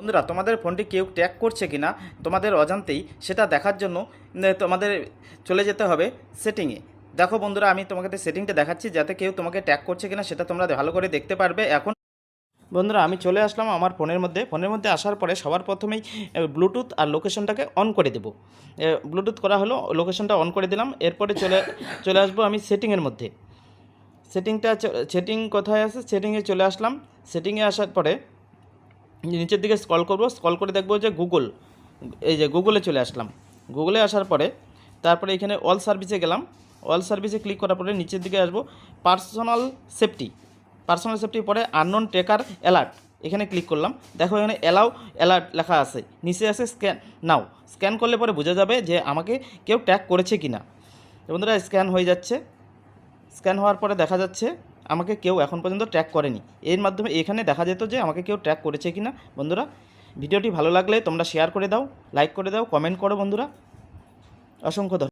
বন্ধুরা, তোমাদের ফোনটি কেউ ট্যাগ করছে কি না তোমাদের অজান্তেই সেটা দেখার জন্য তোমাদের চলে যেতে হবে সেটিংয়ে। দেখো বন্ধুরা, আমি তোমাকে সেটিংটা দেখাচ্ছি যাতে কেউ তোমাকে ট্যাগ করছে কিনা, সেটা তোমরা ভালো করে দেখতে পারবে। এখন বন্ধুরা, আমি চলে আসলাম আমার ফোনের মধ্যে। ফোনের মধ্যে আসার পরে সবার প্রথমেই ব্লুটুথ আর লোকেশনটাকে অন করে দেবো। ব্লুটুথ করা হলো লোকেশনটা অন করে দিলাম। এরপরে চলে চলে আসব আমি সেটিংয়ের মধ্যে। সেটিংটা সেটিং কোথায় আছে? সেটিংয়ে চলে আসলাম। সেটিংয়ে আসার পরে নিচের দিকে স্ক্রল করব স্ক্রল করে দেখব যে গুগল এই যে গুগলে চলে আসলাম। গুগলে আসার পরে, তারপরে এখানে অল সার্ভিসে গেলাম। অল সার্ভিসে ক্লিক করার পরে নিচের দিকে আসব পার্সোনাল সেফটি পার্সোনাল সেফটির পরে আননোন ট্রেকার অ্যালার্ট এখানে ক্লিক করলাম। দেখো এখানে অ্যালাউ অ্যালার্ট লেখা আছে, নিচে আছে স্ক্যান নাও স্ক্যান করলে পরে বোঝা যাবে যে আমাকে কেউ ট্যাগ করেছে কি না বন্ধুরা স্ক্যান হয়ে যাচ্ছে। স্ক্যান হওয়ার পরে দেখা যাচ্ছে আমাকে কেউ এখন পর্যন্ত ট্র্যাক করেনি। এর মাধ্যমে এখানে দেখা যেত যে আমাকে কেউ ট্র্যাক করেছে কি না বন্ধুরা, ভিডিওটি ভালো লাগলে তোমরা শেয়ার করে দাও লাইক করে দাও কমেন্ট করো বন্ধুরা। অসংখ্য